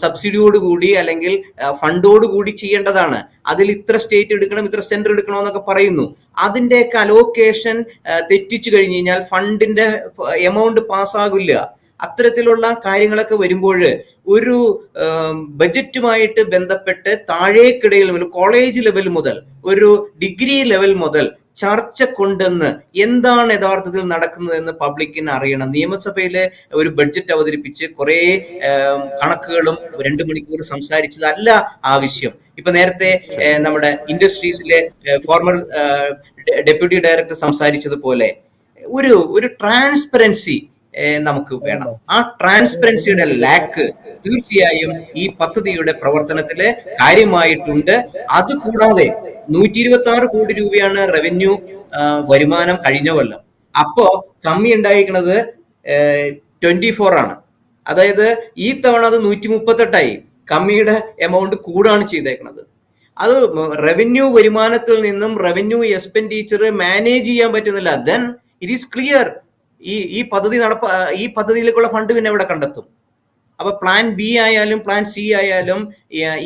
സബ്സിഡിയോട് കൂടി അല്ലെങ്കിൽ ഫണ്ടോട് കൂടി ചെയ്യേണ്ടതാണ്. അതിൽ ഇത്ര സ്റ്റേറ്റ് എടുക്കണം ഇത്ര സെന്റർ എടുക്കണം എന്നൊക്കെ പറയുന്നു. അതിന്റെയൊക്കെ അലോക്കേഷൻ തെറ്റിച്ചു കഴിഞ്ഞു കഴിഞ്ഞാൽ ഫണ്ടിന്റെ എമൗണ്ട് പാസ്സാകില്ല. അത്തരത്തിലുള്ള കാര്യങ്ങളൊക്കെ വരുമ്പോൾ ഒരു ബജറ്റുമായിട്ട് ബന്ധപ്പെട്ട് താഴേക്കിടയിൽ കോളേജ് ലെവൽ മുതൽ ഒരു ഡിഗ്രി ലെവൽ മുതൽ ചർച്ച കൊണ്ടെന്ന് എന്താണ് യഥാർത്ഥത്തിൽ നടക്കുന്നതെന്ന് പബ്ലിക്കിന് അറിയണം. നിയമസഭയിലെ ഒരു ബഡ്ജറ്റ് അവതരിപ്പിച്ച് കുറെ കണക്കുകളും രണ്ടു മണിക്കൂർ സംസാരിച്ചതല്ല ആവശ്യം. ഇപ്പൊ നേരത്തെ നമ്മുടെ ഇൻഡസ്ട്രീസിലെ ഫോർമർ ഡെപ്യൂട്ടി ഡയറക്ടർ സംസാരിച്ചതുപോലെ ഒരു ഒരു ട്രാൻസ്പെറൻസി നമുക്ക് വേണം. ആ ട്രാൻസ്പെറൻസിയുടെ ലാക്ക് തീർച്ചയായും ഈ പദ്ധതിയുടെ പ്രവർത്തനത്തിൽ കാര്യമായിട്ടുണ്ട്. അത് കൂടാതെ നൂറ്റി ഇരുപത്തി ആറ് കോടി രൂപയാണ് റവന്യൂ വരുമാനം കഴിഞ്ഞ കൊല്ലം. അപ്പോ കമ്മി ഉണ്ടായിരിക്കുന്നത് ട്വന്റി ഫോർ ആണ്. അതായത് ഈ തവണ അത് നൂറ്റി മുപ്പത്തെട്ടായി കമ്മിയുടെ എമൗണ്ട് കൂടാണ് ചെയ്തേക്കുന്നത് അത് റവന്യൂ വരുമാനത്തിൽ നിന്നും റവന്യൂ എക്സ്പെൻഡിച്ചർ മാനേജ് ചെയ്യാൻ പറ്റുന്നില്ല. ദെൻ ഇറ്റ് ഈസ് ക്ലിയർ ഈ ഈ പദ്ധതി നടപ്പ ഈ പദ്ധതിയിലേക്കുള്ള ഫണ്ട് പിന്നെ എവിടെ കണ്ടെത്തും? അപ്പൊ പ്ലാൻ ബി ആയാലും പ്ലാൻ സി ആയാലും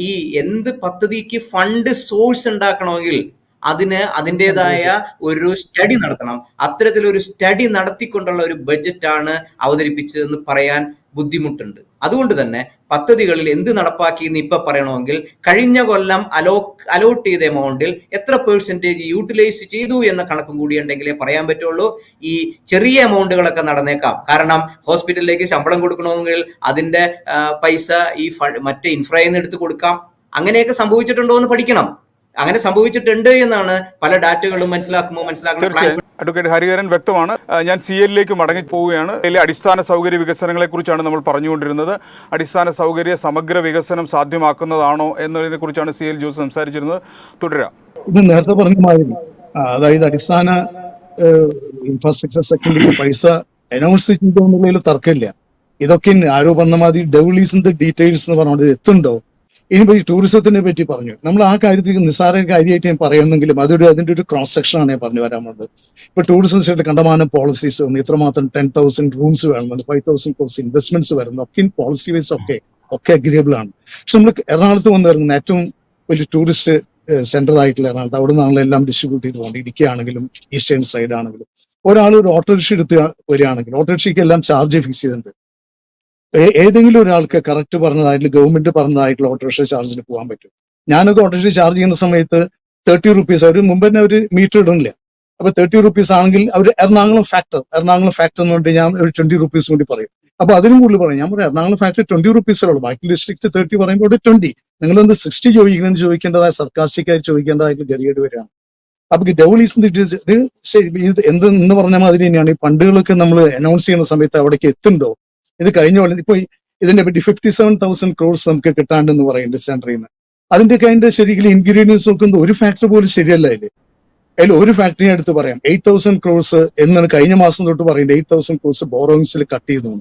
ഈ- എന്ത് പദ്ധതിക്ക് ഫണ്ട് സോഴ്സ് ഉണ്ടാക്കണമെങ്കിൽ അതിന് അതിന്റെതായ ഒരു സ്റ്റഡി നടത്തണം. അത്തരത്തിലൊരു സ്റ്റഡി നടത്തിക്കൊണ്ടുള്ള ഒരു ബജറ്റാണ് അവതരിപ്പിച്ചതെന്ന് പറയാൻ ബുദ്ധിമുട്ടുണ്ട്. അതുകൊണ്ട് തന്നെ പദ്ധതികളിൽ എന്ത് നടപ്പാക്കി എന്ന് ഇപ്പൊ പറയണമെങ്കിൽ കഴിഞ്ഞ കൊല്ലം അലോ അലോട്ട് ചെയ്ത എമൗണ്ടിൽ എത്ര പേഴ്സന്റേജ് യൂട്ടിലൈസ് ചെയ്തു എന്ന കണക്കും കൂടി ഉണ്ടെങ്കിലേ പറയാൻ പറ്റുള്ളൂ. ഈ ചെറിയ എമൗണ്ടുകളൊക്കെ നടന്നേക്കാം. കാരണം ഹോസ്പിറ്റലിലേക്ക് ശമ്പളം കൊടുക്കണമെങ്കിൽ അതിന്റെ പൈസ ഈ മറ്റേ ഇൻഫ്രയിൽ നിന്ന് എടുത്ത് കൊടുക്കാം. അങ്ങനെയൊക്കെ സംഭവിച്ചിട്ടുണ്ടോ എന്ന് പഠിക്കണം. അങ്ങനെ സംഭവിച്ചിട്ടുണ്ട് എന്നാണ് പല ഡാറ്റകളും മനസ്സിലാക്കുമ്പോൾ മനസ്സിലാക്കുന്നത് അഡ്വക്കേറ്റ് ഹരിഹരൻ വ്യക്തമാണ്. ഞാൻ സി എല്ലിലേക്ക് മടങ്ങി പോവുകയാണ്. അതിലെ അടിസ്ഥാന സൗകര്യ വികസനങ്ങളെ കുറിച്ചാണ് നമ്മൾ പറഞ്ഞുകൊണ്ടിരുന്നത്. അടിസ്ഥാന സൗകര്യ സമഗ്ര വികസനം സാധ്യമാക്കുന്നതാണോ എന്നതിനെ കുറിച്ചാണ് സി എൽ ജോസ് സംസാരിച്ചിരുന്നത്. തുടരാം. ഇത് നേരത്തെ പറഞ്ഞ മാതിരി ആ, അതായത് അടിസ്ഥാന ഇൻഫ്രാസ്ട്രക്ചർ സെക്കൻഡിലേക്ക് പൈസ അനൗൺസ് ചെയ്തെന്നുള്ളതിൽ തർക്കമില്ല. ഇതൊക്കെ ആരോ പറഞ്ഞ മാതിരി ഇൻ ദ ഡീറ്റെയിൽസ് എന്ന് പറഞ്ഞത് എത്തുണ്ടോ ഇനിയിപ്പോ ഈ ടൂറിസത്തിനെ പറ്റി പറഞ്ഞു. നമ്മൾ ആ കാര്യത്തിൽ നിസ്സാര കാര്യമായിട്ട് ഞാൻ പറയുന്നെങ്കിലും അതൊരു അതിന്റെ ഒരു ക്രോസ് സെക്ഷൻ ആണ് ഞാൻ പറഞ്ഞു വരാൻ വന്നത് ഇപ്പൊ ടൂറിസം സ്റ്റേറ്റ് കണ്ടമാനം പോളിസീസ് വന്നു ഇത്രമാത്രം ടെൻ തൗസൻഡ് റൂംസ് വേണമെന്ന് ഫൈവ് തൗസൻഡ് കോഴ്സ് ഇൻവെസ്റ്റ്മെന്റ്സ് വരുന്നു ഒക്കെ പോളിസി വൈസ് ഒക്കെ ഒക്കെ അഗ്രിയബിൾ ആണ്. പക്ഷെ നമ്മൾ എറണാകുളത്ത് വന്ന് ഇറങ്ങുന്ന ഏറ്റവും വലിയ ടൂറിസ്റ്റ് സെന്റർ ആയിട്ടുള്ള എറണാകുളത്ത് അവിടെ നിന്നാണല്ലോ എല്ലാം ഡിസ്ട്രിബ്യൂട്ട് ചെയ്ത് പോകുന്നത് ഇടുക്കി ആണെങ്കിലും ഈസ്റ്റേൺ സൈഡ് ആണെങ്കിലും. ഒരാൾ ഒരു ഓട്ടോറിക്ഷ എടുത്ത് വരികയാണെങ്കിൽ ഓട്ടോറിക്ഷയ്ക്ക് എല്ലാം ചാർജ് ഫിക്സ് ചെയ്തിട്ടുണ്ട്. ഏതെങ്കിലും ഒരാൾക്ക് കറക്റ്റ് പറഞ്ഞതായിട്ടുള്ള ഗവൺമെന്റ് പറഞ്ഞതായിട്ടുള്ള ഓട്ടോറിക്ഷ ചാർജിന് പോകാൻ പറ്റും. ഞാനൊക്കെ ഓട്ടോറിക്ഷ ചാർജ് ചെയ്യുന്ന സമയത്ത് തേർട്ടി റുപ്പീസ് അവർ മുമ്പ് തന്നെ ഒരു മീറ്റർ ഇടുന്നില്ല. അപ്പൊ തേർട്ടി റുപ്പീസ് ആണെങ്കിൽ അവർ എറണാകുളം ഫാക്ടർ എറണാകുളം ഫാക്ടർ എന്ന് പറഞ്ഞിട്ട് ഞാൻ ഒരു ട്വന്റി റുപ്പീസ് കൂടി പറയും. അപ്പൊ അതിനും കൂടുതൽ പറയും. ഞാൻ പറയും എറണാകുളം ഫാക്ടർ ട്വന്റി റുപ്പീസിലുള്ളൂ ബാക്കി ഡിസ്ട്രിക്ട് തേർട്ടി പറയുമ്പോൾ അവിടെ ട്വന്റി നിങ്ങൾ എന്ത് സിക്സ്റ്റി ചോദിക്കണമെന്ന് ചോദിക്കേണ്ടതായ സർക്കാസ്റ്റിക്കായി ചോദിക്കേണ്ടതായിട്ട് ഗതികേട് വരികയാണ്. അപ്പൊ ഈസ് ഇത് എന്ത് എന്ന് പറഞ്ഞ മാതിരി തന്നെയാണ്. ഈ പണ്ടുകളൊക്കെ നമ്മൾ അനൗൺസ് ചെയ്യുന്ന സമയത്ത് അവിടേക്ക് എത്തുന്നുണ്ടോ? ഇത് കഴിഞ്ഞ പോലെ ഇപ്പൊ ഇതിന്റെ ഇതിനെ പറ്റി ഫിഫ്റ്റി സെവൻ തൗസൻഡ് ക്രോഡ്സ് നമുക്ക് കിട്ടാണ്ടെന്ന് പറയുന്നുണ്ട് സെൻട്രിൽ നിന്ന്. അതിന്റെയൊക്കെ അതിന്റെ ശരിക്കും ഇൻഗ്രീഡിയൻസ് നോക്കുന്നത് ഒരു ഫാക്ടറി പോലും ശരിയല്ല അതിൽ. അതിൽ ഒരു ഫാക്ടറി എടുത്ത് പറയാം. എയ്റ്റ് തൗസൻഡ് ക്രോഡ്സ് എന്നാണ് കഴിഞ്ഞ മാസം തൊട്ട് പറയുന്നത്. എയ്റ്റ് തൗസൻഡ് ക്രോഡ്സ് ബോറോയിങ്സിൽ കട്ട് ചെയ്തു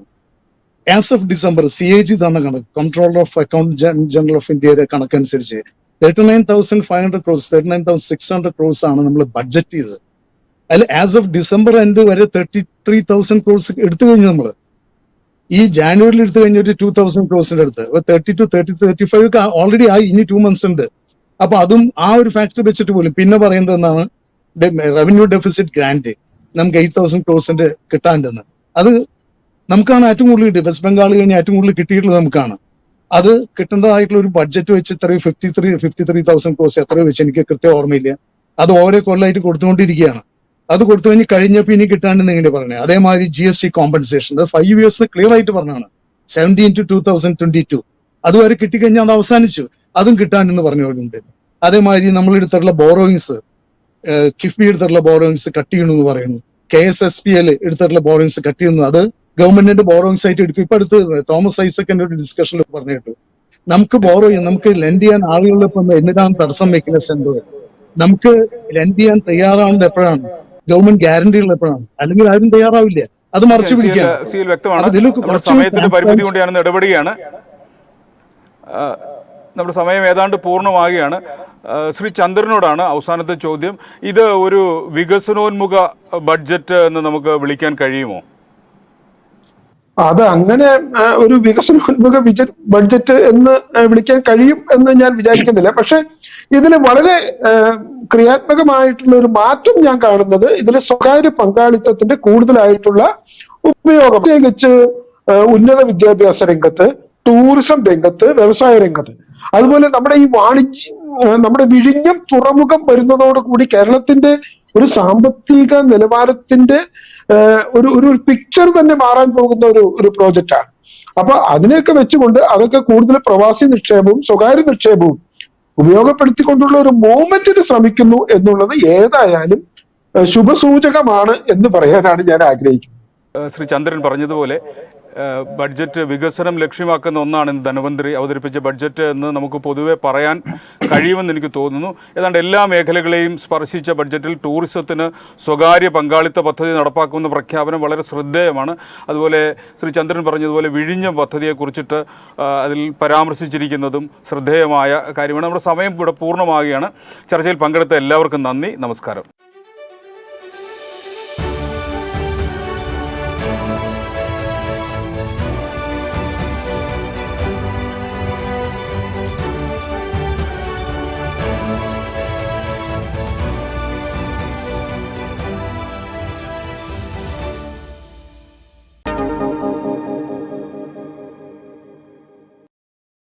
as of December C A G തന്ന കണക്ക് controller of account general of ഇന്ത്യയുടെ കണക്കനുസരിച്ച് thirty nine thousand five hundred crores thirty nine thousand six hundred crores ആണ് നമ്മൾ ബഡ്ജറ്റ് ചെയ്തത്. അതിൽ ആസ് ഓഫ് ഡിസംബർ എൻഡ് വരെ തേർട്ടി ത്രീ തൗസൻഡ് ക്രോസ് എടുത്തു കഴിഞ്ഞു നമ്മൾ ഈ ജാനുവരിയിൽ എടുത്തു കഴിഞ്ഞിട്ട് ടൂ തൗസൻഡ് ക്രോസിന്റെ അടുത്ത്. Thirty two thirty thirty five already ആയി. ഇനി ടു മന്ത്സ് ഉണ്ട്. അപ്പൊ അതും ആ ഒരു ഫാക്ടറി വെച്ചിട്ട് പോലും പിന്നെ പറയുന്നത് എന്നാണ് റവന്യൂ ഡെഫിസിറ്റ് ഗ്രാന്റ് നമുക്ക് എയ്റ്റ് തൗസൻഡ് ക്രോസിന്റെ കിട്ടാണ്ടെന്ന്. അത് നമുക്കാണ് ഏറ്റവും കൂടുതൽ കിട്ടിയത്. വെസ്റ്റ് ബംഗാൾ കഴിഞ്ഞ് ഏറ്റവും കൂടുതൽ കിട്ടിയിട്ടുള്ളത് നമുക്കാണ്. അത് കിട്ടേണ്ടതായിട്ടുള്ള ഒരു ബഡ്ജറ്റ് വെച്ച് ഇത്രയും fifty three fifty three thousand crores എത്രയോ വെച്ച് എനിക്ക് കൃത്യം ഓർമ്മയില്ല. അത് ഓരോ കൊല്ലമായിട്ട് കൊടുത്തുകൊണ്ടിരിക്കുകയാണ്. അത് കൊടുത്തു കഴിഞ്ഞ് കഴിഞ്ഞപ്പോൾ ഇനി കിട്ടാണ്ടെന്ന് ഇങ്ങനെ പറഞ്ഞത് അതേമാതിരി ജി എസ് ടി കോമ്പൻസേഷൻ അത് ഫൈവ് ഇയേഴ്സ് ക്ലിയർ ആയിട്ട് പറഞ്ഞാണ് seventeen to two thousand twenty two അതുവരെ കിട്ടിക്കഴിഞ്ഞാൽ അത് അവസാനിച്ചു. അതും പറഞ്ഞു പറഞ്ഞുകൊണ്ട് അതേമാതിരി നമ്മൾ ബോറോയിങ്സ് കിഫ്ബി എടുത്തിട്ടുള്ള ബോറോയിങ്സ് കട്ട് ചെയ്യണു എന്ന് പറയുന്നു. K S S P L എടുത്തിട്ടുള്ള ബോറോയിങ്സ് കട്ട് ചെയ്യുന്നു. അത് ഗവൺമെന്റിന്റെ ബോറോയിങ്സ് ആയിട്ട് എടുക്കും. ഇപ്പൊ അടുത്ത് തോമസ് ഐസക്കിന്റെ ഒരു ഡിസ്കഷനിൽ പറഞ്ഞു കേട്ടു. നമുക്ക് ബോറോ ചെയ്യാൻ നമുക്ക് ലെൻഡ് ചെയ്യാൻ ആളുകളിൽ ഇപ്പം എന്തിനാണ് തടസ്സം വെക്കുന്ന സെന്റർ നമുക്ക് ലെൻഡ് ചെയ്യാൻ തയ്യാറാവുന്നത് എപ്പോഴാണ്? ഗവൺമെന്റ് ഗ്യാരണ്ടി ഉള്ളപ്പോഴാണ്. അല്ലെങ്കിൽ ആരും തയ്യാറാവില്ല. അത് മറച്ചു പിടിക്കാൻ സമയത്തിന്റെ പരിമിതി കൊണ്ട് ഇടപെടുകയാണ്. നമ്മുടെ സമയം ഏതാണ്ട് പൂർണമാകുകയാണ് ശ്രീ ചന്ദ്രനോടാണ് അവസാനത്തെ ചോദ്യം. ഇത് ഒരു വികസനോന്മുഖ ബഡ്ജറ്റ് എന്ന് നമുക്ക് വിളിക്കാൻ കഴിയുമോ? അത് അങ്ങനെ ഒരു വികസനോന്മുഖ വിജ- ബഡ്ജറ്റ് എന്ന് വിളിക്കാൻ കഴിയും എന്ന് ഞാൻ വിചാരിക്കുന്നില്ല. പക്ഷെ ഇതിൽ വളരെ ക്രിയാത്മകമായിട്ടുള്ള ഒരു മാറ്റം ഞാൻ കാണുന്നത് ഇതിൽ സ്വകാര്യ പങ്കാളിത്തത്തിന്റെ കൂടുതലായിട്ടുള്ള ഉപയോഗം. പ്രത്യേകിച്ച് ഉന്നത വിദ്യാഭ്യാസ രംഗത്ത് ടൂറിസം രംഗത്ത് വ്യവസായ രംഗത്ത്. അതുപോലെ നമ്മുടെ ഈ വാണിജ്യ നമ്മുടെ വിഴിഞ്ഞം തുറമുഖം വരുന്നതോടുകൂടി കേരളത്തിന്റെ ഒരു സാമ്പത്തിക നിലവാരത്തിന്റെ ഒരു ഒരു പിക്ചർ തന്നെ മാറാൻ പോകുന്ന ഒരു ഒരു പ്രോജക്റ്റാണ് അപ്പൊ അതിനെയൊക്കെ വെച്ചുകൊണ്ട് അതൊക്കെ കൂടുതൽ പ്രവാസി നിക്ഷേപവും സ്വകാര്യ നിക്ഷേപവും ഉപയോഗപ്പെടുത്തിക്കൊണ്ടുള്ള ഒരു മൂവ്മെന്റിന് ശ്രമിക്കുന്നു എന്നുള്ളത് ഏതായാലും ശുഭസൂചകമാണ് എന്ന് പറയാനാണ് ഞാൻ ആഗ്രഹിക്കുന്നത്. ശ്രീ ചന്ദ്രൻ പറഞ്ഞതുപോലെ ബഡ്ജറ്റ് വികസനം ലക്ഷ്യമാക്കുന്ന ഒന്നാണ് ഇന്ന് ധനമന്ത്രി അവതരിപ്പിച്ച ബഡ്ജറ്റ് എന്ന് നമുക്ക് പൊതുവെ പറയാൻ കഴിയുമെന്ന് എനിക്ക് തോന്നുന്നു. ഏതാണ്ട് എല്ലാ മേഖലകളെയും സ്പർശിച്ച ബഡ്ജറ്റിൽ ടൂറിസത്തിന് സ്വകാര്യ പങ്കാളിത്ത പദ്ധതി നടപ്പാക്കുന്ന പ്രഖ്യാപനം വളരെ ശ്രദ്ധേയമാണ്. അതുപോലെ ശ്രീ ചന്ദ്രൻ പറഞ്ഞതുപോലെ വിഴിഞ്ഞം പദ്ധതിയെക്കുറിച്ചിട്ട് അതിൽ പരാമർശിച്ചിരിക്കുന്നതും ശ്രദ്ധേയമായ കാര്യമാണ്. നമ്മുടെ സമയം ഇവിടെ പൂർണമാകുകയാണ് ചർച്ചയിൽ പങ്കെടുത്ത എല്ലാവർക്കും നന്ദി. നമസ്കാരം.